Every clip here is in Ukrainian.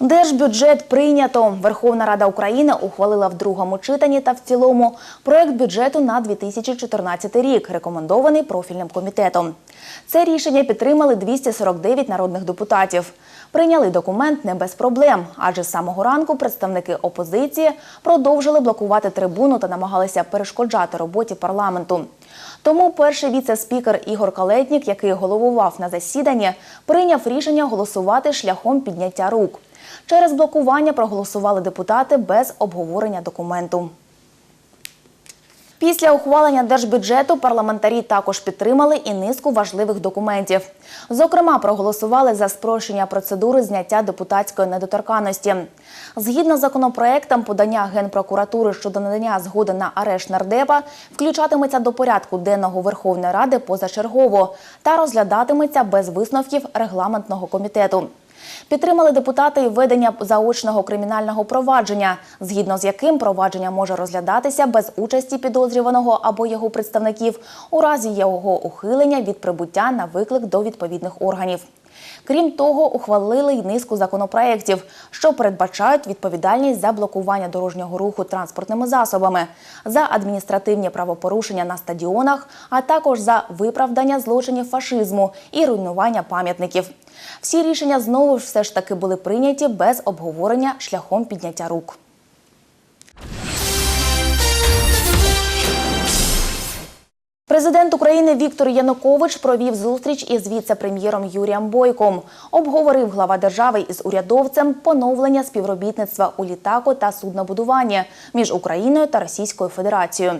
Держбюджет прийнято. Верховна Рада України ухвалила в другому читанні та в цілому проект бюджету на 2014 рік, рекомендований профільним комітетом. Це рішення підтримали 249 народних депутатів. Прийняли документ не без проблем, адже з самого ранку представники опозиції продовжили блокувати трибуну та намагалися перешкоджати роботі парламенту. Тому перший віце-спікер Ігор Калетнік, який головував на засіданні, прийняв рішення голосувати шляхом підняття рук. Через блокування проголосували депутати без обговорення документу. Після ухвалення держбюджету парламентарі також підтримали і низку важливих документів. Зокрема, проголосували за спрощення процедури зняття депутатської недоторканності. Згідно з законопроектом, подання Генпрокуратури щодо надання згоди на арешт нардепа включатиметься до порядку денного Верховної Ради позачергово та розглядатиметься без висновків регламентного комітету. Підтримали депутати і введення заочного кримінального провадження, згідно з яким провадження може розглядатися без участі підозрюваного або його представників у разі його ухилення від прибуття на виклик до відповідних органів. Крім того, ухвалили й низку законопроєктів, що передбачають відповідальність за блокування дорожнього руху транспортними засобами, за адміністративні правопорушення на стадіонах, а також за виправдання злочинів фашизму і руйнування пам'ятників. Всі рішення знову ж все ж таки були прийняті без обговорення шляхом підняття рук. Президент України Віктор Янукович провів зустріч із віце-прем'єром Юрієм Бойком. Обговорив глава держави із урядовцем поновлення співробітництва у літаку та суднобудуванні між Україною та Російською Федерацією.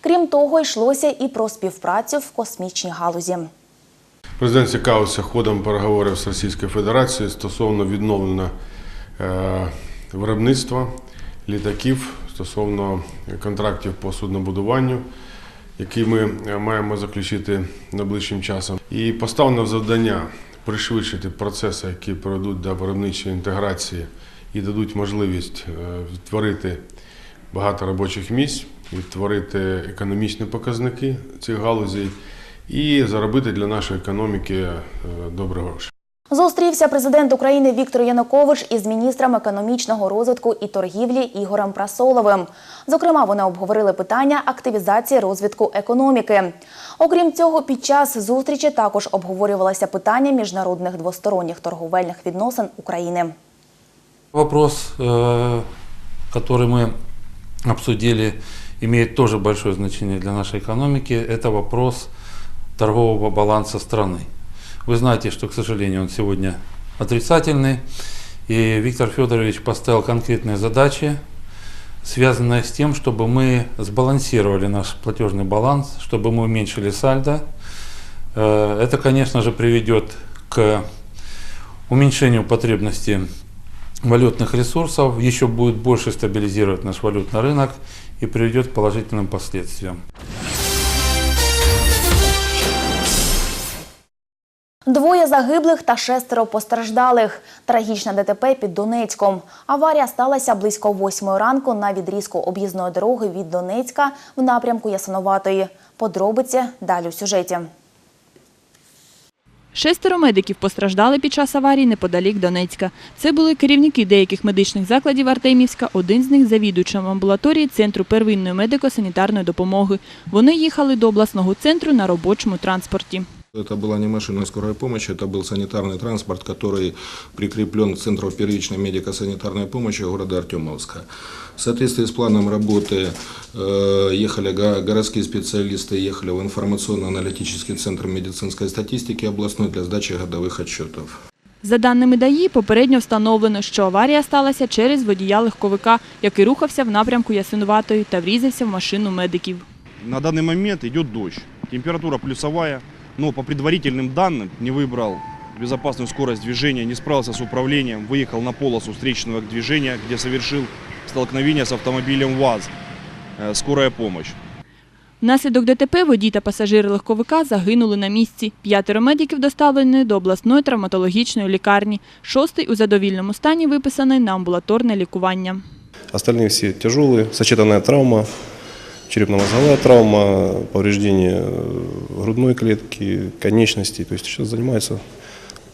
Крім того, йшлося і про співпрацю в космічній галузі. Президент цікавився ходом переговорів з Російською Федерацією стосовно відновлення е, виробництва літаків, стосовно контрактів по суднобудуванню, які ми е, маємо заключити найближчим часом. І поставлено завдання пришвидшити процеси, які приведуть до виробничої інтеграції і дадуть можливість е, відтворити багато робочих місць, відтворити економічні показники цих галузей і заробити для нашої економіки е, добре гроші. Зустрівся президент України Віктор Янукович із міністром економічного розвитку і торгівлі Ігорем Прасоловим. Зокрема, вони обговорили питання активізації розвитку економіки. Окрім цього, під час зустрічі також обговорювалося питання міжнародних двосторонніх торговельних відносин України. Вопрос, э, который мы обсудили, имеет тоже большое значение для нашей экономики. Это вопрос торгового баланса страны. Вы знаете, что, к сожалению, он сегодня отрицательный. И Виктор Федорович поставил конкретные задачи, связанные с тем, чтобы мы сбалансировали наш платежный баланс, чтобы мы уменьшили сальдо. Э, Это, конечно же, приведет к уменьшению потребности валютных ресурсов, еще будет больше стабилизировать наш валютный рынок и приведет к положительным последствиям. Двоє загиблих та шестеро постраждалих. Трагічне ДТП під Донецьком. Аварія сталася близько восьмої ранку на відрізку об'їзної дороги від Донецька в напрямку Ясиноватої. Подробиці далі в сюжеті. Шестеро медиків постраждали під час аварії неподалік Донецька. Це були керівники деяких медичних закладів Артемівська, один з них завідуючим амбулаторії Центру первинної медико-санітарної допомоги. Вони їхали до обласного центру на робочому транспорті. Это была не машина скорой помощи, это был санитарный транспорт, который прикреплен к Центру первичной медико-санитарной помощи города Артемовска. В соответствии с планом работы э, ехали го- городские специалисты, ехали в информационно-аналитический центр медицинской статистики областной для сдачи годовых отчетов. За даними ДАІ, попередньо встановлено, що аварія сталася через водія легковика, який рухався в напрямку Ясинуватої та врізався в машину медиків. На данный момент идет дождь. Температура плюсовая, но по предварительным данным не выбрал безопасную скорость движения, не справился с управлением, выехал на полосу встречного движения, где совершил столкновение с автомобилем ВАЗ. Э, Скорая помощь. Внаслідок ДТП водій та пасажири легковика загинули на місці. П'ятеро медиків доставлені до обласної травматологічної лікарні. Шостий у задовільному стані виписаний на амбулаторне лікування. Остальные все тяжелые, сочетанная травма, черепно-мозговая травма, повреждение э, грудной клетки, конечностей. То есть сейчас занимаются,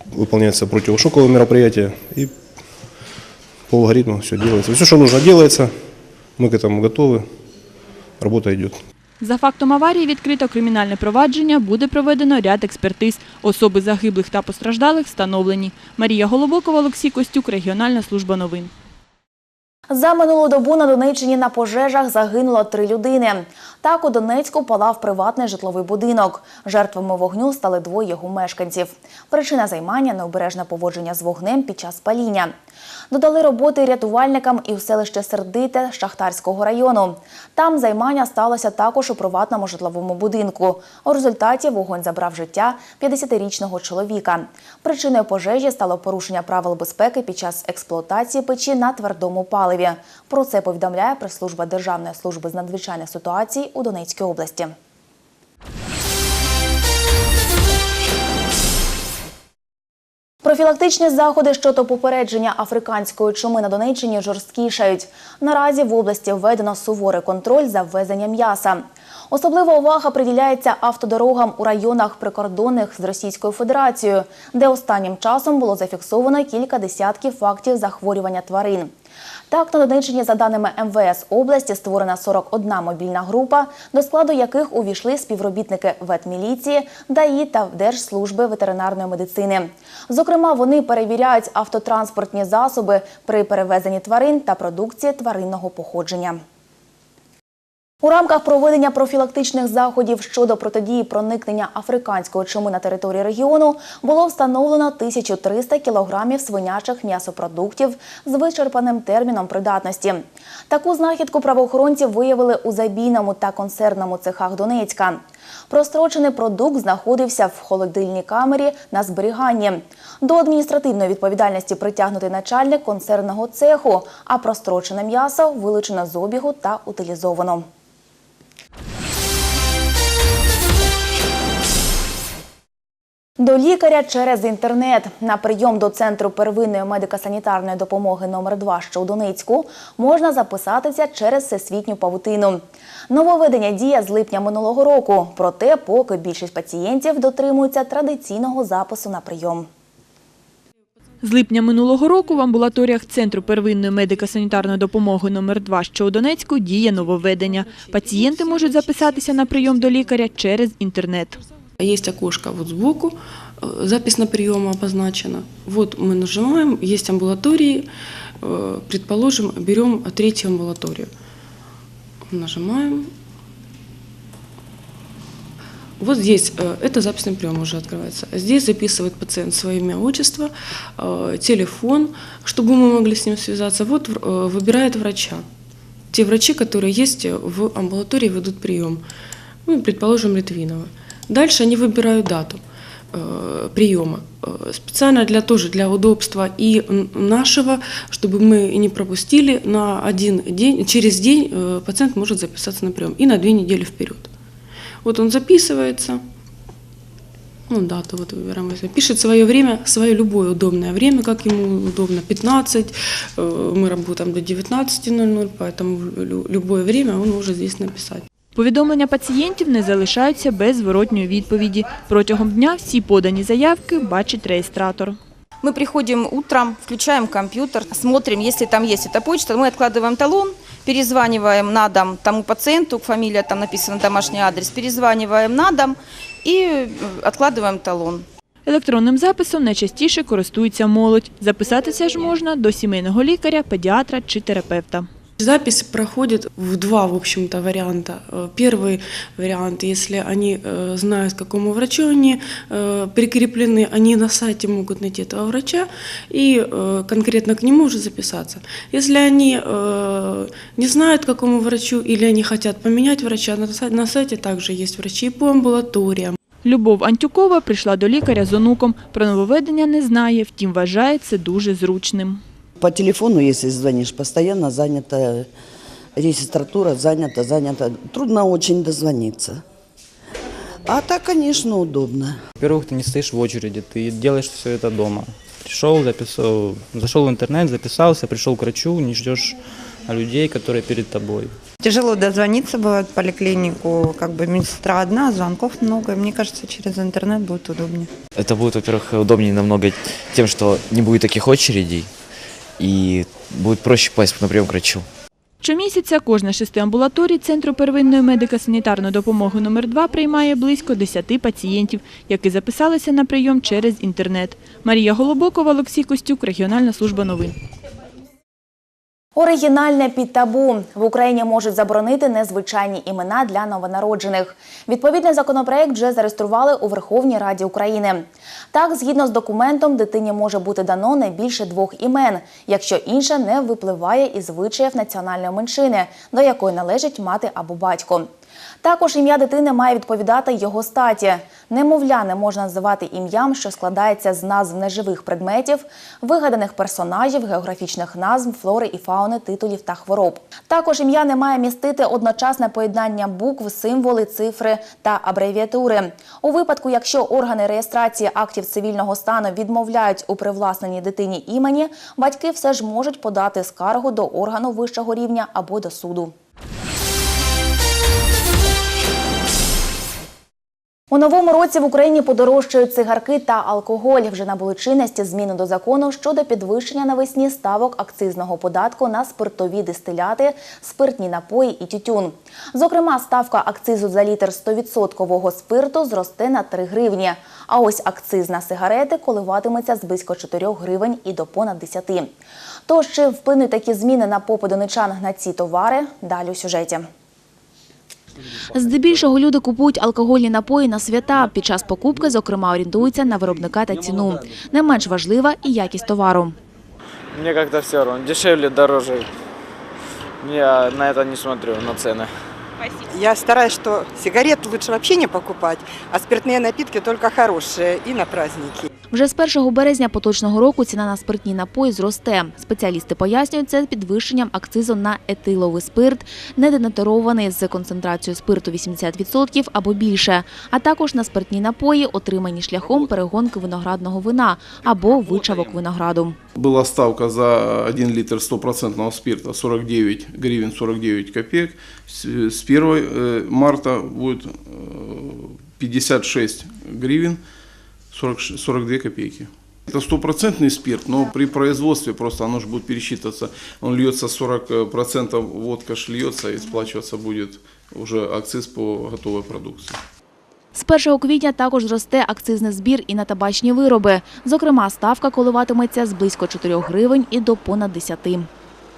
выполняется противошоковое мероприятие и по алгоритму все делается. Все, что нужно, делается. Мы к этому готовы. Работа идет. За фактом аварії відкрито кримінальне провадження, буде проведено ряд експертиз. Особи загиблих та постраждалих встановлені. Марія Голобокова, Олексій Костюк, Регіональна служба новин. За минулу добу на Донеччині на пожежах загинуло три людини. Так у Донецьку палав приватний житловий будинок. Жертвами вогню стали двоє його мешканців. Причина займання необережне поводження з вогнем під час паління. Додали роботи рятувальникам і у селище Сердите Шахтарського району. Там займання сталося також у приватному житловому будинку. У результаті вогонь забрав життя 50-річного чоловіка. Причиною пожежі стало порушення правил безпеки під час експлуатації печі на твердому паливі. Про це повідомляє прес-служба Державної служби з надзвичайних ситуацій у Донецькій області. Профілактичні заходи щодо попередження африканської чуми на Донеччині жорсткішають. Наразі в області введено суворий контроль за ввезення м'яса. Особлива увага приділяється автодорогам у районах прикордонних з Російською Федерацією, де останнім часом було зафіксовано кілька десятків фактів захворювання тварин. Так, на Донеччині, за даними МВС області, створена 41 мобільна група, до складу яких увійшли співробітники ветміліції, ДАІ та Держслужби ветеринарної медицини. Зокрема, вони перевіряють автотранспортні засоби при перевезенні тварин та продукції тваринного походження. У рамках проведення профілактичних заходів щодо протидії проникнення африканської чуми на території регіону було встановлено 1300 кілограмів свинячих м'ясопродуктів з вичерпаним терміном придатності. Таку знахідку правоохоронці виявили у забійному та консервному цехах Донецька. Прострочений продукт знаходився в холодильній камері на зберіганні. До адміністративної відповідальності притягнутий начальник консервного цеху, а прострочене м'ясо вилучено з обігу та утилізовано. До лікаря через інтернет на прийом до центру первинної медико-санітарної допомоги номер 2 що у Донецьку можна записатися через всесвітню павутину. Нововведення діє з липня минулого року. Проте, поки більшість пацієнтів дотримуються традиційного запису на прийом. З липня минулого року в амбулаторіях Центру первинної медико-санітарної допомоги номер 2 що у Донецьку діє нововведення. Пацієнти можуть записатися на прийом до лікаря через інтернет. Есть окошко вот сбоку, э, запись на прием обозначена. Вот мы нажимаем, есть амбулатории, э, предположим, берем третью амбулаторию. Нажимаем. Вот здесь, э, это на прием уже открывается. Здесь записывает пациент свое имя, отчество, телефон, чтобы мы могли с ним связаться. Вот выбирает врача. Те врачи, которые есть в амбулатории, ведут прием. Ну, предположим, Литвинова. Дальше они выбирают дату э, приема. Э, Специально для тоже для удобства и н- нашего, чтобы мы не пропустили на один день, через день э, пациент может записаться на прием и на две недели вперед. Вот он записывается, ну, дату вот выбираем, если пишет свое время, свое любое удобное время, как ему удобно, 15, э, мы работаем до 19.00, поэтому лю- любое время он может здесь написать. Повідомлення пацієнтів не залишаються без зворотньої відповіді. Протягом дня всі подані заявки бачить реєстратор. Мы приходим утром, включаем компьютер, смотрим, если там есть эта почта, мы откладываем талон, перезваниваем на дом тому пациенту, фамилия там написана, домашний адрес, перезваниваем на дом и э, откладываем талон. Електронним записом найчастіше користується молодь. Записатися ж можна до сімейного лікаря, педіатра чи терапевта. Запись проходит в два, в общем-то, варианта. Э, Первый вариант, если они э, знают, к какому врачу они э, прикреплены, они на сайте могут найти этого врача и э, конкретно к нему уже записаться. Если они э, не знают, к какому врачу, или они хотят поменять врача, на сайте, на сайте также есть врачи по амбулаториям. Любов Антюкова прийшла до лікаря з онуком. Про нововведення не знає, втім вважає це дуже зручним. По телефону, если звонишь, постоянно занята регистратура, занята, занята. Трудно очень дозвониться. А так, конечно, удобно. Во-первых, ты не стоишь в очереди, ты делаешь все это дома. Пришел, записал, зашел в интернет, записался, пришел к врачу, не ждешь людей, которые перед тобой. Тяжело дозвониться бывает в поликлинику, как бы медсестра одна, звонков много. и Мне кажется, через интернет будет удобнее. Это будет, во-первых, удобнее намного тем, что не будет таких очередей. И будет проще попасть на прием к врачу. Щомісяця кожна шести амбулаторій Центру первинної медико-санітарної допомоги номер 2 приймає близько 10 пацієнтів, які записалися на прийом через інтернет. Марія Голобокова, Олексій Костюк, Регіональна служба новин. Оригінальне під табу в Україні можуть заборонити незвичайні імена для новонароджених. Відповідний законопроект вже зареєстрували у Верховній Раді України. Так, згідно з документом, дитині може бути дано не більше двох імен, якщо інше не випливає із звичаїв національної меншини, до якої належить мати або батько. Також ім'я дитини має відповідати його статі. Немовля не можна називати ім'ям, що складається з назв неживих предметів, вигаданих персонажів, географічних назв, флори і фауни, титулів та хвороб. Також ім'я не має містити одночасне поєднання букв, символи, цифри та абревіатури. У випадку, якщо органи реєстрації актів цивільного стану відмовляють у привласненні дитині імені, батьки все ж можуть подати скаргу до органу вищого рівня або до суду. У новому році в Україні подорожчають цигарки та алкоголь. Вже набули чинності зміни до закону щодо підвищення навесні ставок акцизного податку на спиртові дистиляти, спиртні напої і тютюн. Зокрема, ставка акцизу за літр 100% спирту зросте на 3 гривні. А ось акциз на сигарети коливатиметься з близько 4 гривень і до понад 10. Тож, чи вплинуть такі зміни на попит донечан на ці товари? Далі у сюжеті. Здебільшого люди купують алкогольні напої на свята. Під час покупки, зокрема, орієнтуються на виробника та ціну. Не менш важлива і якість товару. Мне как-то все равно. Дешевле, дороже. Я на это не смотрю, на цены. Я стараюсь, что сигарет лучше вообще не покупать, а спиртные напитки только хорошие и на праздники. Вже з 1 березня поточного року ціна на спиртні напої зросте. Спеціалісти пояснюють це підвищенням акцизу на етиловий спирт, неденатурований з концентрацією спирту 80% або більше, а також на спиртні напої, отримані шляхом перегонки виноградного вина або вичавок винограду. Была ставка за 1 литр стопроцентного спирта 49 гривен 49 копеек. С с 1 э, марта будет э, 56 гривен 40 42 копейки. Это стопроцентный спирт, но при производстве просто оно же будет пересчитываться. Он льется 40% водка ж льется и сплачиваться будет уже акциз по готовой продукции. З 1 квітня також зросте акцизний збір і на табачні вироби. Зокрема, ставка коливатиметься з близько 4 гривень і до понад 10.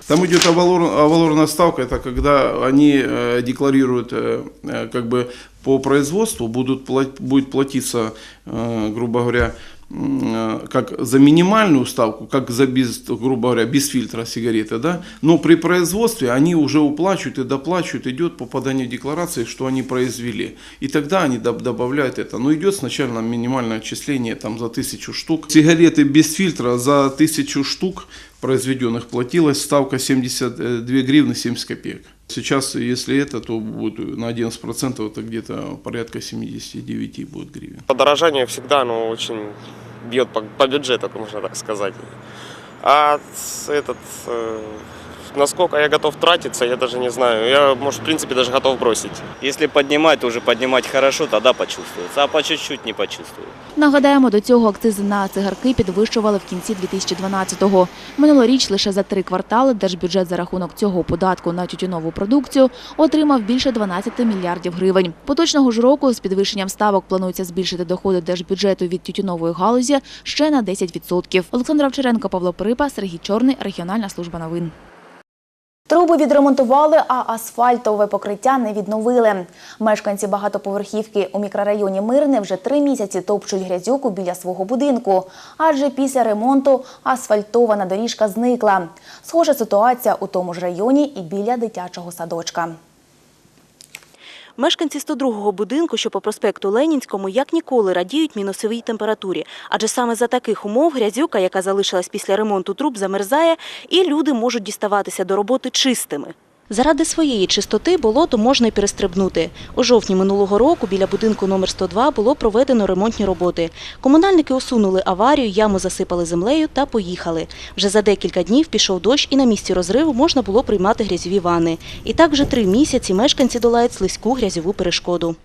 Там идет авалор, авалорная ставка, это когда они э, декларируют, э, э, как бы по производству будут плат- будет платиться, э, грубо говоря, э, как за минимальную ставку, как за без, грубо говоря, без фильтра сигареты, да, но при производстве они уже уплачивают и доплачивают, идет по поданию декларации, что они произвели. И тогда они доб- добавляют это. Но идет сначала минимальное отчисление там за тысячу штук. Сигареты без фильтра за тысячу штук произведенных платилась ставка 72 гривны 70 копеек. Сейчас, если это, то будет на 11%, это где-то порядка 79 будет гривен. Подорожание всегда, оно очень бьет по, по бюджету, можно так сказать. А с- этот, э, насколько я готов тратиться, я даже не знаю. Я, может, в принципе, даже готов бросить. Если поднимать, то уже поднимать хорошо, тогда почувствуется. А по чуть-чуть не почувствую. Нагадаємо, до цього акцизи на цигарки підвищували в кінці 2012-го. Минулоріч лише за три квартали держбюджет за рахунок цього податку на тютюнову продукцію отримав більше 12 мільярдів гривень. Поточного ж року з підвищенням ставок планується збільшити доходи держбюджету від тютюнової галузі ще на 10%. Олександра Овчаренко, Павло Перипа, Сергій Чорний, Регіональна служба новин. Труби відремонтували, а асфальтове покриття не відновили. Мешканці багатоповерхівки у мікрорайоні Мирне вже три місяці топчуть грязюку біля свого будинку, адже після ремонту асфальтована доріжка зникла. Схожа ситуація у тому ж районі і біля дитячого садочка. Мешканці 102-го будинку, що по проспекту Ленінському, як ніколи радіють мінусовій температурі. Адже саме за таких умов грязюка, яка залишилась після ремонту труб, замерзає, і люди можуть діставатися до роботи чистими. Заради своєї чистоти болото можна й перестрибнути. У жовтні минулого року біля будинку номер 102 було проведено ремонтні роботи. Комунальники усунули аварію, яму засипали землею та поїхали. Вже за декілька днів пішов дощ і на місці розриву можна було приймати грязьові ванни. І так вже три місяці мешканці долають слизьку грязьову перешкоду.